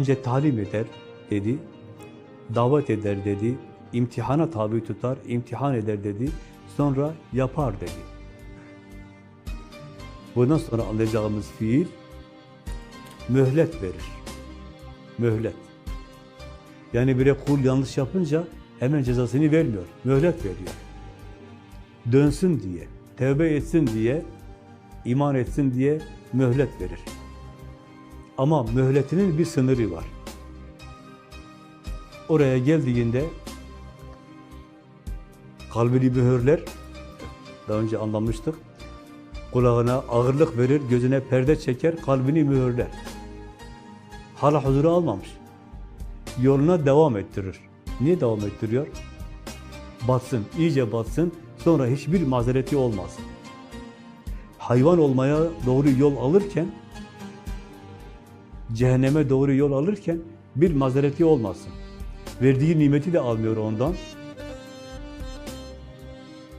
Önce talim eder dedi, davet eder dedi, imtihana tabi tutar, imtihan eder dedi, sonra yapar dedi. Bundan sonra anlayacağımız fiil mühlet verir. Mühlet. Yani bire kul yanlış yapınca hemen cezasını vermiyor, mühlet veriyor. Dönsün diye, tevbe etsin diye, iman etsin diye mühlet verir. Ama mühletinin bir sınırı var. Oraya geldiğinde kalbini mühürler, daha önce anlamıştık, kulağına ağırlık verir, gözüne perde çeker, kalbini mühürler. Hala huzuru almamış. Yoluna devam ettirir. Niye devam ettiriyor? Batsın, iyice batsın, sonra hiçbir mazereti olmasın. Hayvan olmaya doğru yol alırken, cehenneme doğru yol alırken bir mazereti olmasın. Verdiği nimeti de almıyor ondan.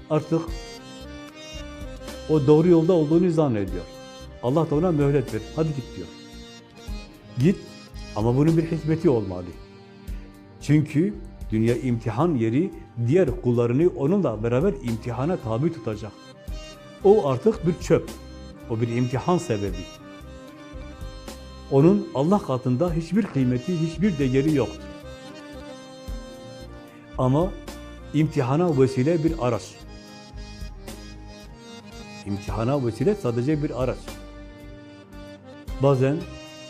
Artık o doğru yolda olduğunu zannediyor. Allah da ona mühlet ver. Hadi git diyor. Git ama bunun bir hikmeti olmalı. Çünkü dünya imtihan yeri diğer kullarını onunla beraber imtihana tabi tutacak. O artık bir çöp. O bir imtihan sebebi. Onun Allah katında hiçbir kıymeti, hiçbir değeri yoktur. Ama imtihana vesile bir araç. İmtihana vesile sadece bir araç. Bazen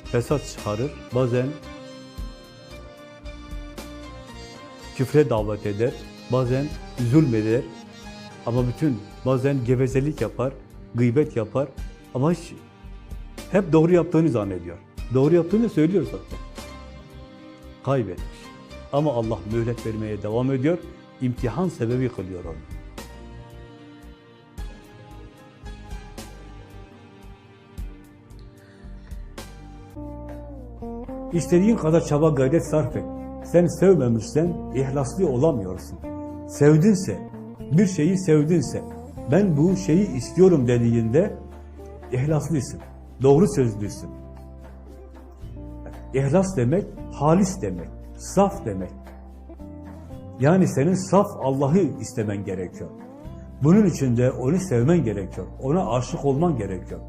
fesat çıkarır, bazen küfre davet eder, bazen zulmeder, ama bütün bazen gevezelik yapar, gıybet yapar ama hiç, hep doğru yaptığını zannediyor. Doğru yaptığını söylüyor zaten. Kaybetmiş. Ama Allah mühlet vermeye devam ediyor, imtihan sebebi kılıyor onu. İstediğin kadar çaba gayret sarf et. Sen sevmemişsen ihlaslı olamıyorsun. Sevdinse, bir şeyi sevdinse, ben bu şeyi istiyorum dediğinde ihlaslısın, doğru sözlüsün. İhlas demek, halis demek, saf demek. Yani senin saf Allah'ı istemen gerekiyor. Bunun için de onu sevmen gerekiyor. Ona aşık olman gerekiyor.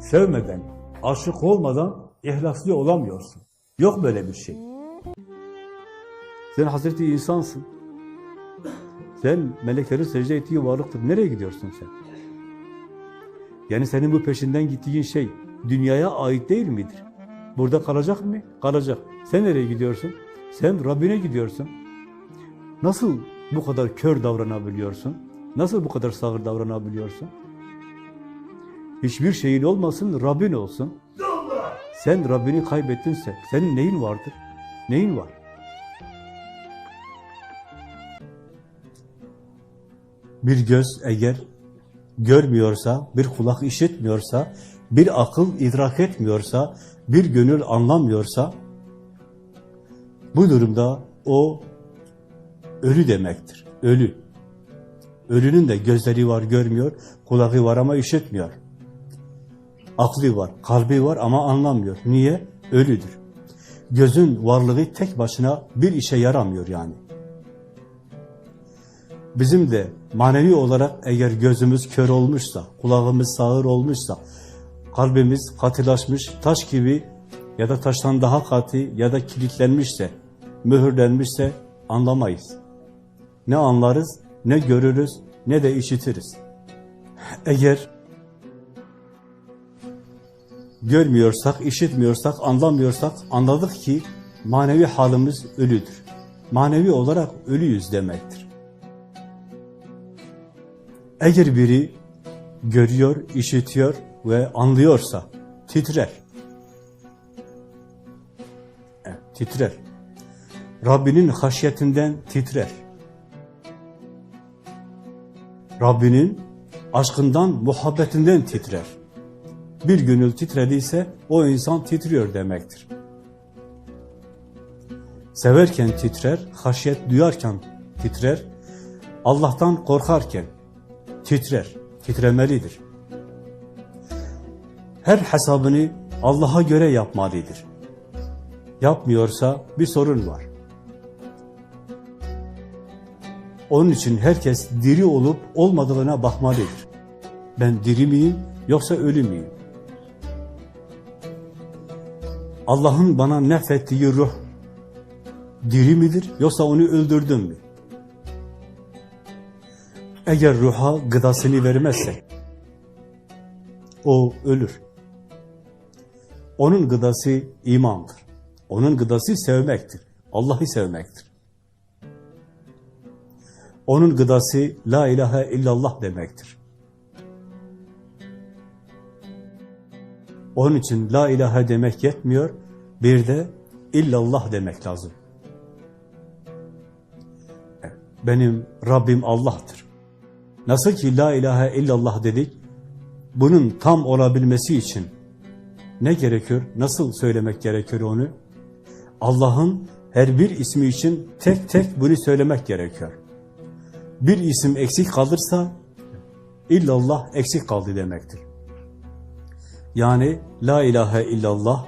Sevmeden, aşık olmadan ihlaslı olamıyorsun. Yok böyle bir şey. Sen Hazreti insansın. Sen meleklerin secde ettiği varlıktır. Nereye gidiyorsun sen? Yani senin bu peşinden gittiğin şey dünyaya ait değil midir? Burada kalacak mı? Kalacak. Sen nereye gidiyorsun? Sen Rabbine gidiyorsun. Nasıl bu kadar kör davranabiliyorsun? Nasıl bu kadar sağır davranabiliyorsun? Hiçbir şeyin olmasın, Rabbin olsun. Sen Rabbini kaybettinse senin neyin vardır? Neyin var? Bir göz eğer görmüyorsa, bir kulak işitmiyorsa, bir akıl idrak etmiyorsa, bir gönül anlamıyorsa, bu durumda o ölü demektir. Ölü. Ölünün de gözleri var görmüyor, kulağı var ama işitmiyor. Aklı var, kalbi var ama anlamıyor. Niye? Ölüdür. Gözün varlığı tek başına bir işe yaramıyor yani. Bizim de manevi olarak eğer gözümüz kör olmuşsa, kulağımız sağır olmuşsa, kalbimiz katılaşmış, taş gibi ya da taştan daha katı ya da kilitlenmişse, mühürlenmişse anlamayız. Ne anlarız, ne görürüz, ne de işitiriz. Eğer görmüyorsak, işitmiyorsak, anlamıyorsak anladık ki manevi halimiz ölüdür. Manevi olarak ölüyüz demektir. Eğer biri görüyor, işitiyor ve anlıyorsa titrer. Evet, titrer. Rabbinin haşyetinden titrer. Rabbinin aşkından, muhabbetinden titrer. Bir gönül titrediyse o insan titriyor demektir. Severken titrer, haşyet duyarken titrer, Allah'tan korkarken titrer, titremelidir. Her hesabını Allah'a göre yapmalıdır. yapmıyorsa bir sorun var. Onun için herkes diri olup olmadığına bakmalıdır. Ben diri miyim yoksa ölü müyüm? Allah'ın bana nefettiği ruh diri midir yoksa onu öldürdüm mü? Eğer ruha gıdasını vermezsek o ölür. Onun gıdası imandır. Onun gıdası sevmektir. Allah'ı sevmektir. Onun gıdası la ilahe illallah demektir. Onun için la ilahe demek yetmiyor, bir de illallah demek lazım. Benim Rabbim Allah'tır. Nasıl ki la ilahe illallah dedik, bunun tam olabilmesi için ne gerekiyor? Nasıl söylemek gerekiyor onu? Allah'ın her bir ismi için tek tek bunu söylemek gerekiyor. Bir isim eksik kalırsa illallah eksik kaldı demektir. Yani la ilahe illallah,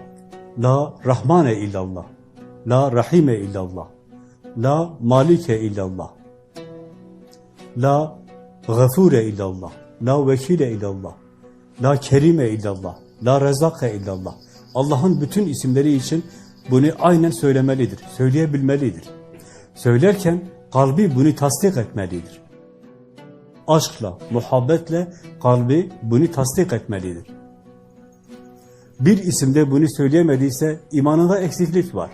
la rahmane illallah, la rahime illallah, la malike illallah, la gafure illallah, la vekile illallah, la kerime illallah, la rezake illallah. Allah'ın bütün isimleri için bunu aynen söylemelidir, söyleyebilmelidir. Söylerken kalbi bunu tasdik etmelidir. Aşkla, muhabbetle kalbi bunu tasdik etmelidir. Bir isimde bunu söyleyemediyse imanında eksiklik var.